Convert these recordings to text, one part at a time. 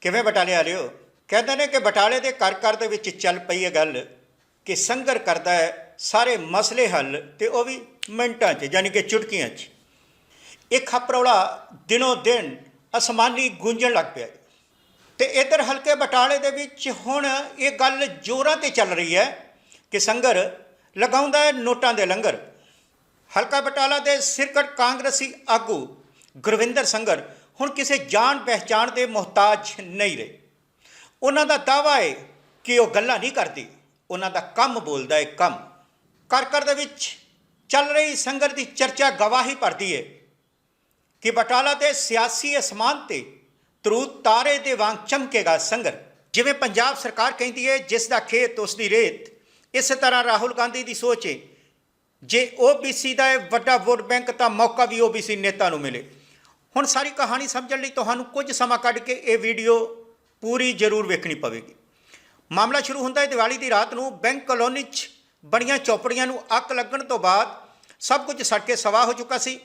ਕਿਵੇਂ ਬਟਾਲੇ ਵਾਲਿਓ ਕਹਿੰਦੇ ਨੇ ਕਿ ਬਟਾਲੇ ਦੇ ਘਰ ਘਰ ਦੇ ਵਿੱਚ ਚੱਲ ਪਈ ਹੈ ਗੱਲ ਕਿ ਸੰਗਰ ਕਰਦਾ ਹੈ, ਸਾਰੇ ਮਸਲੇ ਹੱਲ ਤੇ ਉਹ ਵੀ ਮਿੰਟਾਂ 'ਚ, ਯਾਨੀ ਕਿ ਚੁਟਕੀਆਂ 'ਚ। ਇਹ ਖਪਰੌਲਾ ਦਿਨੋ ਦਿਨ ਅਸਮਾਨੀ ਗੂੰਜਣ ਲੱਗ ਪਿਆ ਹੈ। ਤੇ ਇਧਰ ਹਲਕੇ ਬਟਾਲੇ ਦੇ ਵਿੱਚ ਹੁਣ ਇਹ ਗੱਲ ਜ਼ੋਰਾਂ ਤੇ ਚੱਲ ਰਹੀ ਹੈ ਕਿ ਸੰਗਰ ਲਗਾਉਂਦਾ ਹੈ ਨੋਟਾਂ ਦੇ ਲੰਗਰ। ਹਲਕਾ ਬਟਾਲਾ ਦੇ ਸਿਰਕਟ ਕਾਂਗਰਸੀ ਆਗੂ ਗੁਰਵਿੰਦਰ ਸੰਗਰ ਹੁਣ ਕਿਸੇ ਜਾਣ ਪਹਿਚਾਣ ਦੇ ਮੁਹਤਾਜ ਨਹੀਂ ਰਹੇ। ਉਹਨਾਂ ਦਾ ਦਾਵਾ ਹੈ ਕਿ ਉਹ ਗੱਲਾਂ ਨਹੀਂ ਕਰਦੀ। ਉਹਨਾਂ ਦਾ ਕੰਮ ਬੋਲਦਾ ਹੈ ਕੰਮ। ਕਰ ਕਰ ਦੇ ਵਿੱਚ ਚੱਲ ਰਹੀ ਸੰਗਰ ਦੀ ਚਰਚਾ ਗਵਾਹੀ ਭਰਦੀ ਹੈ ਕਿ ਬਟਾਲਾ ਦੇ ਸਿਆਸੀ ਅਸਮਾਨ ਤੇ ਤਰੂਤ ਤਾਰੇ ਦੇ ਵਾਂਗ ਚਮਕੇਗਾ ਸੰਗਰ ਜਿਵੇਂ ਪੰਜਾਬ ਸਰਕਾਰ ਕਹਿੰਦੀ ਹੈ ਜਿਸ ਦਾ ਖੇਤ ਉਸ ਦੀ ਰੇਤ। ਇਸੇ ਤਰ੍ਹਾਂ ਰਾਹੁਲ ਗਾਂਧੀ ਦੀ ਸੋਚ ਹੈ ਜੇ OBC ਦਾ ਇਹ ਵੱਡਾ ਵੋਟ ਬੈਂਕ ਤਾਂ ਮੌਕਾ ਵੀ OBC ਨੇਤਾ ਨੂੰ ਮਿਲੇ। ਹੁਣ ਸਾਰੀ ਕਹਾਣੀ ਸਮਝਣ ਲਈ ਤੁਹਾਨੂੰ ਕੁਝ ਸਮਾਂ ਕੱਢ ਕੇ ਇਹ ਵੀਡੀਓ ਪੂਰੀ ਜ਼ਰੂਰ ਵੇਖਣੀ ਪਵੇਗੀ। ਮਾਮਲਾ ਸ਼ੁਰੂ ਹੁੰਦਾ ਹੈ ਦੀਵਾਲੀ ਦੀ ਰਾਤ ਨੂੰ ਬੈਂਕ ਕਲੋਨੀ 'ਚ ਬਣੀਆਂ ਚੌਪੜੀਆਂ ਨੂੰ ਅੱਗ ਲੱਗਣ ਤੋਂ ਬਾਅਦ ਸਭ ਕੁਝ ਸੜ ਕੇ ਸਵਾਹ ਹੋ ਚੁੱਕਾ ਸੀ।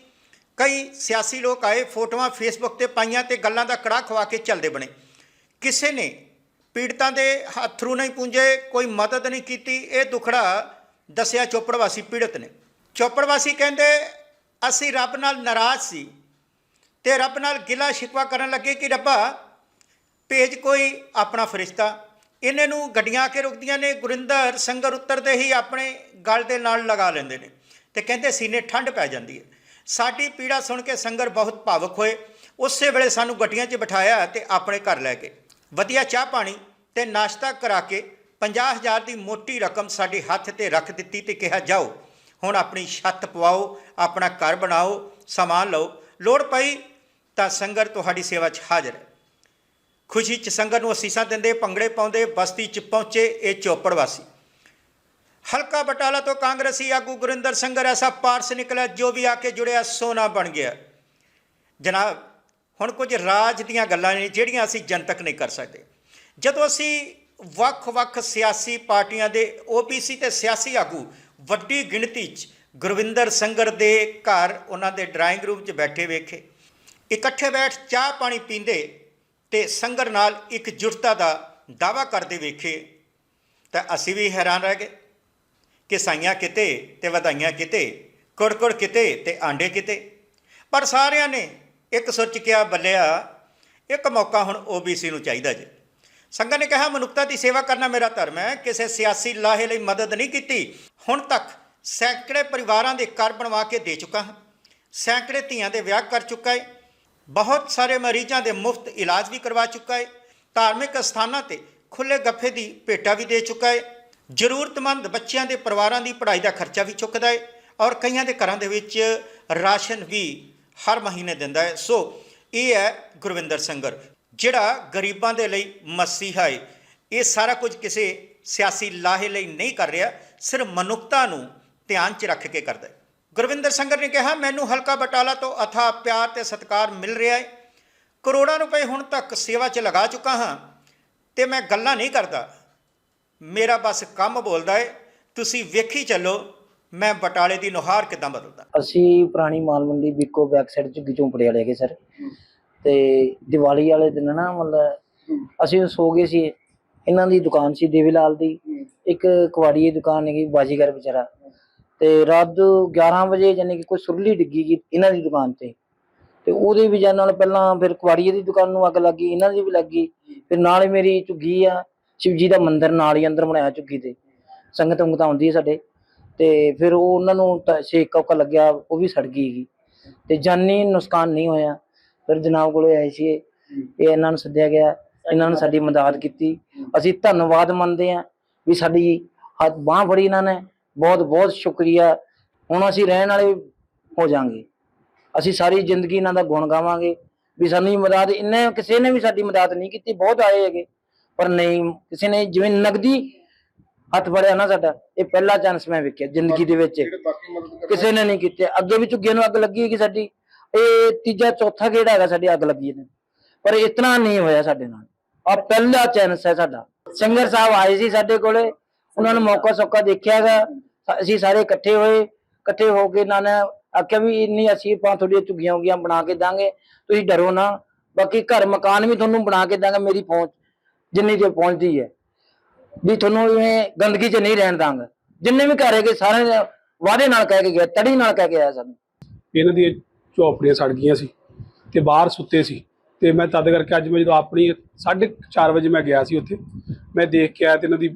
ਕਈ ਸਿਆਸੀ ਲੋਕ ਆਏ, ਫੋਟੋਆਂ ਫੇਸਬੁੱਕ ਤੇ ਪਾਈਆਂ ਤੇ ਗੱਲਾਂ ਦਾ ਕੜਾ ਖਵਾ ਕੇ ਚੱਲਦੇ ਬਣੇ। ਕਿਸੇ ਨੇ ਪੀੜਤਾਂ ਦੇ ਹੱਥਰੂ ਨਹੀਂ ਪੁੰਜੇ ਕੋਈ ਮਦਦ ਨਹੀਂ ਕੀਤੀ। ਇਹ ਦੁਖੜਾ ਦੱਸਿਆ ਚੋਪੜ ਵਾਸੀ ਪੀੜਤ ਨੇ। ਚੋਪੜ ਵਾਸੀ ਕਹਿੰਦੇ, ਅਸੀਂ ਰੱਬ ਨਾਲ ਨਾਰਾਜ਼ ਸੀ। ਤੇ ਰੱਬ ਨਾਲ ਗਿਲਾ ਸ਼ਿਕਵਾ ਕਰਨ ਲੱਗੇ ਕਿ ਰੱਬਾ, ਭੇਜ ਕੋਈ ਆਪਣਾ ਫਰਿਸ਼ਤਾ। ਇਹਨੇ ਨੂੰ ਗੱਡੀਆਂ ਆ ਕੇ ਰੁਕਦੀਆਂ ਨੇ, ਗੁਰਿੰਦਰ ਸੰਗਰ ਉੱਤਰਦੇ ਹੀ ਆਪਣੇ ਗਲ ਦੇ ਨਾਲ ਲਗਾ ਲੈਂਦੇ ਨੇ ਤੇ ਕਹਿੰਦੇ ਸੀਨੇ ਠੰਡ ਪੈ ਜਾਂਦੀ ਹੈ। ਸਾਡੀ ਪੀੜਾ ਸੁਣ ਕੇ ਸੰਗਰ ਬਹੁਤ ਭਾਵੁਕ ਹੋਏ। ਉਸੇ ਵੇਲੇ ਸਾਨੂੰ ਗੱਡੀਆਂ 'ਚ ਬਿਠਾਇਆ ਤੇ ਆਪਣੇ ਘਰ ਲੈ ਗਏ। ਵਧੀਆ ਚਾਹ ਪਾਣੀ ਤੇ ਨਾਸ਼ਤਾ ਕਰਾ ਕੇ 50000 ਦੀ ਮੋਟੀ ਰਕਮ ਸਾਡੇ ਹੱਥ ਤੇ ਰੱਖ ਦਿੱਤੀ ਤੇ ਕਿਹਾ, ਜਾਓ, ਹੁਣ ਆਪਣੀ ਛੱਤ ਪਵਾਓ, ਆਪਣਾ ਘਰ ਬਣਾਓ, ਸਮਾਨ ਲਓ। ਲੋੜ ਪਈ ਤਾਂ ਸੰਗਰ ਤੁਹਾਡੀ ਸੇਵਾ 'ਚ ਹਾਜ਼ਰ ਹੈ। ਖੁਸ਼ੀ 'ਚ ਸੰਗਤ ਨੂੰ ਅਸੀਸਾਂ ਦਿੰਦੇ, ਭੰਗੜੇ ਪਾਉਂਦੇ, ਬਸਤੀ 'ਚ ਪਹੁੰਚੇ ਇਹ ਚੋਪੜ ਵਾਸੀ। ਹਲਕਾ ਬਟਾਲਾ ਤੋਂ ਕਾਂਗਰਸੀ ਆਗੂ ਗੁਰਿੰਦਰ ਸੰਗਰ ਐਸਾ ਪਾਰਸ ਨਿਕਲਿਆ ਜੋ ਵੀ ਆ ਕੇ ਜੁੜਿਆ, ਸੋਨਾ ਬਣ ਗਿਆ। ਜਨਾਬ, ਹੁਣ ਕੁਝ ਰਾਜ ਦੀਆਂ ਗੱਲਾਂ ਨੇ, ਜਿਹੜੀਆਂ ਅਸੀਂ ਜਨਤਕ ਨਹੀਂ ਕਰ ਸਕਦੇ। ਜਦੋਂ ਅਸੀਂ ਵੱਖ-ਵੱਖ ਸਿਆਸੀ ਪਾਰਟੀਆਂ ਦੇ OBC ਤੇ ਸਿਆਸੀ ਆਗੂ, ਵੱਡੀ ਗਿਣਤੀ 'ਚ ਗੁਰਵਿੰਦਰ ਸੰਗਰ ਦੇ ਘਰ, ਉਹਨਾਂ ਦੇ ਡਰਾਇੰਗ ਰੂਮ 'ਚ ਬੈਠੇ ਵੇਖੇ। ਇਕੱਠੇ ਬੈਠ ਚਾਹ ਪਾਣੀ ਪੀਂਦੇ ਤੇ ਸੰਗਰ ਨਾਲ ਇੱਕ ਜੁਟਤਾ ਦਾ ਦਾਵਾ ਕਰਦੇ ਵੇਖੇ, ਤਾਂ ਅਸੀਂ ਵੀ ਹੈਰਾਨ ਰਹਿ ਗਏ ਕਿ ਸਾਈਆਂ ਕਿਤੇ ਤੇ ਵਧਾਈਆਂ ਕਿਤੇ, ਕੁੜਕੁੜ ਕਿਤੇ ਤੇ ਆਂਡੇ ਕਿਤੇ। ਪਰ ਸਾਰਿਆਂ ਨੇ ਇੱਕ ਸੋਚ ਕਿਹਾ ਬੱਲਿਆ, ਇੱਕ ਮੌਕਾ ਹੁਣ OBC ਨੂੰ ਚਾਹੀਦਾ ਜੇ। ਸੰਗਤ ਨੇ ਕਿਹਾ, ਮਨੁੱਖਤਾ ਦੀ ਸੇਵਾ ਕਰਨਾ ਮੇਰਾ ਧਰਮ ਹੈ, ਕਿਸੇ ਸਿਆਸੀ ਲਾਹੇ ਲਈ ਮਦਦ ਨਹੀਂ ਕੀਤੀ। ਹੁਣ ਤੱਕ ਸੈਂਕੜੇ ਪਰਿਵਾਰਾਂ ਦੇ ਘਰ ਬਣਵਾ ਕੇ ਦੇ ਚੁੱਕਾ ਹਾਂ। ਸੈਂਕੜੇ ਧੀਆਂ ਦੇ ਵਿਆਹ ਕਰ ਚੁੱਕਾ ਹੈ ਬਹੁਤ ਸਾਰੇ ਮਰੀਜ਼ਾਂ ਦੇ ਮੁਫਤ ਇਲਾਜ ਵੀ ਕਰਵਾ ਚੁੱਕਾ ਹੈ, ਧਾਰਮਿਕ ਸਥਾਨਾਂ ਤੇ ਖੁੱਲੇ ਗੱਫੇ ਦੀ ਭੇਟਾ ਵੀ ਦੇ ਚੁੱਕਾ ਹੈ, ਜ਼ਰੂਰਤਮੰਦ ਬੱਚਿਆਂ ਦੇ ਪਰਿਵਾਰਾਂ ਦੀ ਪੜ੍ਹਾਈ ਦਾ ਖਰਚਾ ਵੀ ਚੁੱਕਦਾ ਹੈ ਔਰ ਕਈਆਂ ਦੇ ਘਰਾਂ ਦੇ ਵਿੱਚ ਰਾਸ਼ਨ ਵੀ ਹਰ ਮਹੀਨੇ ਦਿੰਦਾ ਹੈ। ਸੋ ਇਹ ਹੈ ਗੁਰਵਿੰਦਰ ਸੰਗਰ, ਜਿਹੜਾ ਗਰੀਬਾਂ ਦੇ ਲਈ ਮਸੀਹਾ ਹੈ। ਇਹ ਸਾਰਾ ਕੁਝ ਕਿਸੇ ਸਿਆਸੀ ਲਾਹੇ ਲਈ ਨਹੀਂ ਕਰ ਰਿਹਾ, ਸਿਰਫ ਮਨੁੱਖਤਾ ਨੂੰ ਧਿਆਨ 'ਚ ਰੱਖ ਕੇ ਕਰਦਾ ਹੈ। ਗੁਰਵਿੰਦਰ ਸੰਗਰ ਨੇ ਕਿਹਾ, ਮੈਨੂੰ ਹਲਕਾ ਬਟਾਲਾ ਤੋਂ ਅਥਾ ਪਿਆਰ ਤੇ ਸਤਿਕਾਰ ਮਿਲ ਰਿਹਾ ਹੈ। ਕਰੋੜਾਂ ਰੁਪਏ ਹੁਣ ਤੱਕ ਸੇਵਾ 'ਚ ਲਗਾ ਚੁੱਕਾ ਹਾਂ ਤੇ ਮੈਂ ਗੱਲਾਂ ਨਹੀਂ ਕਰਦਾ। ਮੇਰਾ ਬਸ ਕੰਮ ਬੋਲਦਾ ਏ। ਤੁਸੀਂ ਵੇਖੀ ਚੱਲੋ, ਮੈਂ ਬਟਾਲੇ ਦੀ ਨੁਹਾਰ ਕਿਦਾਂ ਬਦਲਦਾ? ਅਸੀਂ ਪੁਰਾਣੀ ਮਾਲ ਮੰਡੀ ਬਿੱਕੋ ਬੈਕ ਸਾਈਡ ਚ ਝੌਂਪੜੇ ਵਾਲੇ ਹੈਗੇ ਸਰ। ਤੇ ਦੀਵਾਲੀ ਵਾਲੇ ਦਿਨ ਨਾ, ਮਤਲਬ ਅਸੀਂ ਸੋ ਗਏ ਸੀ। ਇਹਨਾਂ ਦੀ ਦੁਕਾਨ ਸੀ ਦੇਵੀ ਲਾਲ ਦੀ। ਇੱਕ ਕੁਆੜੀ ਦੀ ਦੁਕਾਨ ਹੈਗੀ, ਬਾਜੀਗਰ ਵਿਚਾਰਾ। ਤੇ ਰਾਤ ਨੂੰ 11 ਵਜੇ ਯਾਨੀ ਕਿ ਕੋਈ ਸੁਰਲੀ ਡਿੱਗੀ ਗਈ ਇਹਨਾਂ ਦੀ ਦੁਕਾਨ ਤੇ। ਤੇ ਉਹਦੇ ਵੀ ਜਾਣ ਨਾਲ ਪਹਿਲਾਂ ਫਿਰ ਕੁਆੜੀਏ ਦੀ ਦੁਕਾਨ ਨੂੰ ਅੱਗ ਲੱਗੀ ਇਹਨਾਂ ਦੀ ਵੀ ਲੱਗੀ ਫਿਰ ਨਾਲ ਹੀ ਮੇਰੀ ਝੁੱਗੀ ਆ, ਸ਼ਿਵਜੀ ਦਾ ਮੰਦਿਰ ਨਾਲ ਹੀ ਅੰਦਰ ਬਣਾਇਆ ਝੁੱਗੀ ਤੇ। ਸੰਗਤ ਉਂਗਤ ਆਉਂਦੀ ਹੈ ਸਾਡੇ। ਤੇ ਫਿਰ ਉਹ ਉਹਨਾਂ ਨੂੰ ਤਾਂ ਕੌਕਾ ਲੱਗਿਆ, ਉਹ ਵੀ ਸੜ ਗਈ ਗੀ। ਤੇ ਜਾਨੀ ਨੁਕਸਾਨ ਨਹੀਂ ਹੋਇਆ। ਫਿਰ ਜਨਾਬ ਕੋਲੇ ਆਏ ਸੀ ਇਹ ਇਹਨਾਂ ਨੂੰ ਸੱਦਿਆ ਗਿਆ। ਇਹਨਾਂ ਨੇ ਸਾਡੀ ਮਦਦ ਕੀਤੀ। ਅਸੀਂ ਧੰਨਵਾਦ ਮੰਨਦੇ ਹਾਂ ਵੀ ਸਾਡੀ ਹੱਥ ਬਾਹ ਫੜੀ ਇਹਨਾਂ ਨੇ। ਬਹੁਤ ਬਹੁਤ ਸ਼ੁਕਰੀਆ। ਹੁਣ ਅਸੀਂ ਰਹਿਣ ਵਾਲੇ ਹੋ ਜਾਾਂਗੇ। ਅਸੀਂ ਸਾਰੀ ਜ਼ਿੰਦਗੀ ਇਹਨਾਂ ਦਾ ਗੁਣ ਗਾਵਾਂਗੇ। ਵੀ ਸਾਨੂੰ ਮਦਦ ਇੰਨੇ ਕਿਸੇ ਨੇ ਵੀ ਸਾਡੀ ਮਦਦ ਨਹੀਂ ਕੀਤੀ ਬਹੁਤ ਆਏ ਹੈਗੇ। ਪਰ ਨਹੀਂ ਕਿਸੇ ਨੇ ਜਿਵੇਂ ਨਗਦੀ ਹੱਥ ਫੜਿਆ ਨਾ ਸਾਡਾ ਇਹ ਪਹਿਲਾ ਚਾਂਸ ਮੈਂ ਵੇਖਿਆ ਜ਼ਿੰਦਗੀ ਦੇ ਵਿੱਚ। ਕਿਸੇ ਨੇ ਨਹੀਂ ਕੀਤੇ। ਅੱਗੇ ਵੀ ਝੁੱਗੀਆਂ ਨੂੰ ਅੱਗ ਲੱਗੀ ਹੈਗੀ ਸਾਡੀ। ਇਹ ਤੀਜਾ ਚੌਥਾ ਗੇੜਾ ਹੈਗਾ ਸਾਡੀ ਅੱਗ ਲੱਗੀ ਨੇ ਪਰ ਇਤਨਾ ਨਹੀਂ ਹੋਇਆ ਸਾਡੇ ਨਾਲ। ਆ ਪਹਿਲਾ ਚਾਂਸ ਹੈ ਸਾਡਾ। ਸਿੰਗਰ ਸਾਹਿਬ ਆਏ ਸੀ ਸਾਡੇ ਕੋਲੇ। ਉਹਨਾਂ ਨੇ ਮੌਕਾ ਸੌਕਾ ਦੇਖਿਆਗਾ ਅਸੀਂ ਸਾਰੇ ਇਕੱਠੇ ਹੋਏ, ਇਕੱਠੇ ਹੋ ਕੇ ਇਹਨਾਂ ਆਖਿਆ ਵੀ ਇੰਨੀ ਅਸੀਂ ਆਪਾਂ ਤੁਹਾਡੀਆਂ ਝੁੱਗੀਆਂ ਉਗੀਆਂ ਬਣਾ ਕੇ ਦਾਂਗੇ, ਤੁਸੀਂ ਡਰੋ ਨਾ। ਬਾਕੀ ਘਰ ਮਕਾਨ ਵੀ ਤੁਹਾਨੂੰ ਬਣਾ ਕੇ ਦਾਂਗਾ, ਮੇਰੀ ਪਹੁੰਚ, ਜਿੰਨੀ ਜੇ ਪਹੁੰਚਦੀ ਹੈ। ਵੀ ਤੁਹਾਨੂੰ ਇਵੇਂ ਗੰਦਗੀ 'ਚ ਨਹੀਂ ਰਹਿਣ ਦਾਂਗਾ। ਜਿੰਨੇ ਵੀ ਘਰ ਹੈਗੇ ਸਾਰੇ ਵਾਅਦੇ ਨਾਲ ਕਹਿ ਕੇ ਗਿਆ, ਤੜੀ ਨਾਲ ਕਹਿ ਕੇ ਆਇਆ ਸਾਨੂੰ। ਇਹਨਾਂ ਦੀ ਝੋਪੜੀਆਂ ਸੜ ਗਈਆਂ ਸੀ ਤੇ ਬਾਹਰ ਸੁੱਤੇ ਸੀ। ਤੇ ਮੈਂ ਤਦ ਕਰਕੇ ਅੱਜ ਮੈਂ ਜਦੋਂ ਆਪਣੀ 4:30 ਵਜੇ ਮੈਂ ਗਿਆ ਸੀ ਉੱਥੇ, ਮੈਂ ਦੇਖ ਕੇ ਆਇਆ ਤੇ ਇਹਨਾਂ ਦੀ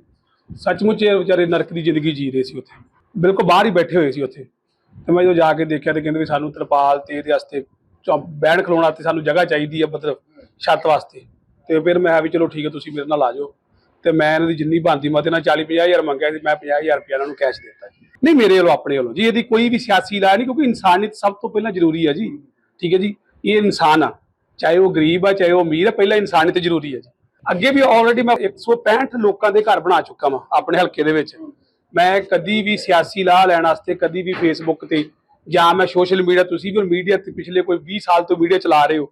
ਸੱਚਮੁੱਚ ਇਹ ਵਿਚਾਰੇ ਨਰਕ ਦੀ ਜ਼ਿੰਦਗੀ ਜੀ ਰਹੇ ਸੀ ਉੱਥੇ। ਬਿਲਕੁਲ ਬਾਹਰ ਹੀ ਬੈਠੇ ਹੋਏ ਸੀ ਉੱਥੇ। ਤੇ ਮੈਂ ਜਦੋਂ ਜਾ ਕੇ ਦੇਖਿਆ ਤੇ ਕਹਿੰਦੇ ਵੀ ਸਾਨੂੰ ਤਰਪਾਲ ਤੇ ਇਹਦੇ ਵਾਸਤੇ ਚੌ- ਬੈਠ ਖਲੋਣਾ ਤੇ ਸਾਨੂੰ ਜਗ੍ਹਾ ਚਾਹੀਦੀ ਹੈ ਮਤਲਬ ਛੱਤ ਵਾਸਤੇ। ਤੇ ਫਿਰ ਮੈਂ ਕਿਹਾ ਵੀ ਚਲੋ ਠੀਕ ਹੈ ਤੁਸੀਂ ਮੇਰੇ ਨਾਲ ਆ ਜਾਓ। ਤੇ ਮੈਂ ਇਹਨਾਂ ਦੀ ਜਿੰਨੀ ਬਣਦੀ ਮਤੇ ਨਾਲ 40 50000 ਮੰਗਿਆ ਸੀ, ਮੈਂ 50000 ਰੁਪਇਆ ਇਹਨਾਂ ਨੂੰ ਕੈਸ਼ ਦਿੱਤਾ ਜੀ। ਨਹੀਂ, ਮੇਰੇ ਵੱਲੋਂ ਆਪਣੇ ਵੱਲੋਂ। ਜੀ, ਇਹਦੀ ਕੋਈ ਵੀ ਸਿਆਸੀ ਲਾ ਨਹੀਂ, ਕਿਉਂਕਿ ਇਨਸਾਨੀਅਤ ਸਭ ਤੋਂ ਪਹਿਲਾਂ ਜ਼ਰੂਰੀ ਹੈ ਜੀ। ਠੀਕ ਹੈ ਜੀ, ਇਹ ਇਨਸਾਨ ਆ। ਚਾਹੇ ਉਹ ਗਰੀਬ ਆ, ਚਾਹੇ ਉਹ ਅਮੀਰ ਆ, ਪਹਿਲਾਂ ਇਨਸਾਨੀਅਤ ਜ਼ਰੂਰੀ ਹੈ ਜੀ। ਅੱਗੇ ਵੀ ਆਲਰੇਡੀ ਮੈਂ 165 ਲੋਕਾਂ ਦੇ ਘਰ ਬਣਾ ਚੁੱਕਾ ਵਾਂ, ਆਪਣੇ ਹਲਕੇ ਦੇ ਵਿੱਚ। ਮੈਂ ਕਦੀ ਵੀ ਸਿਆਸੀ ਲਾਹ ਲੈਣ ਵਾਸਤੇ, ਕਦੀ ਵੀ ਫੇਸਬੁੱਕ ਤੇ, ਜਾਂ ਮੈਂ ਸੋਸ਼ਲ ਮੀਡੀਆ ਤੁਸੀਂ ਵੀ ਮੀਡੀਆ ਤੇ ਪਿਛਲੇ ਕੋਈ 20 ਸਾਲ ਤੋਂ ਮੀਡੀਆ ਚਲਾ ਰਹੇ ਹੋ।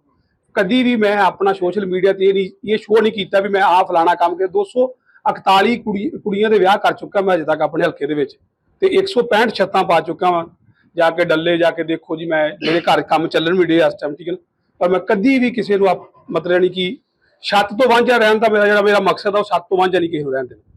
ਕਦੀ ਵੀ ਮੈਂ ਆਪਣਾ ਸੋਸ਼ਲ ਮੀਡੀਆ ਤੇ ਇਹ ਨਹੀਂ, ਇਹ ਸ਼ੋਅ ਨਹੀਂ ਕੀਤਾ ਵੀ ਮੈਂ ਆਹ ਫਲਾਣਾ ਕੰਮ ਕਰ 241 ਕੁੜੀ, ਕੁੜੀਆਂ ਦੇ ਵਿਆਹ ਕਰ ਚੁੱਕਾ ਮੈਂ ਅਜੇ ਤੱਕ ਆਪਣੇ ਹਲਕੇ ਦੇ ਵਿੱਚ। ਤੇ 165 ਛੱਤਾਂ ਪਾ ਚੁੱਕਾ ਵਾਂ, ਜਾ ਕੇ ਡੱਲੇ, ਜਾ ਕੇ ਦੇਖੋ ਜੀ ਮੈਂ ਮੇਰੇ ਘਰ ਕੰਮ ਚੱਲਣ ਵੀ ਡੇ ਇਸ ਟਾਈਮ ਠੀਕ ਹੈ ਪਰ ਮੈਂ ਕਦੀ ਵੀ ਕਿਸੇ ਨੂੰ ਆਪ- ਮਤਲਬ ਨਹੀਂ ਕਿ ਛੱਤ ਤੋਂ ਵਾਂਝਾ ਰਹਿਣ ਦਾ ਮੇਰਾ ਜਿਹੜਾ ਮੇਰਾ ਮਕਸਦ ਆ, ਉਹ ਛੱਤ ਤੋਂ ਵਾਂਝਾ ਨਹੀਂ ਕਿਸੇ ਨੂੰ ਰਹਿਣ ਦੇਣਾ।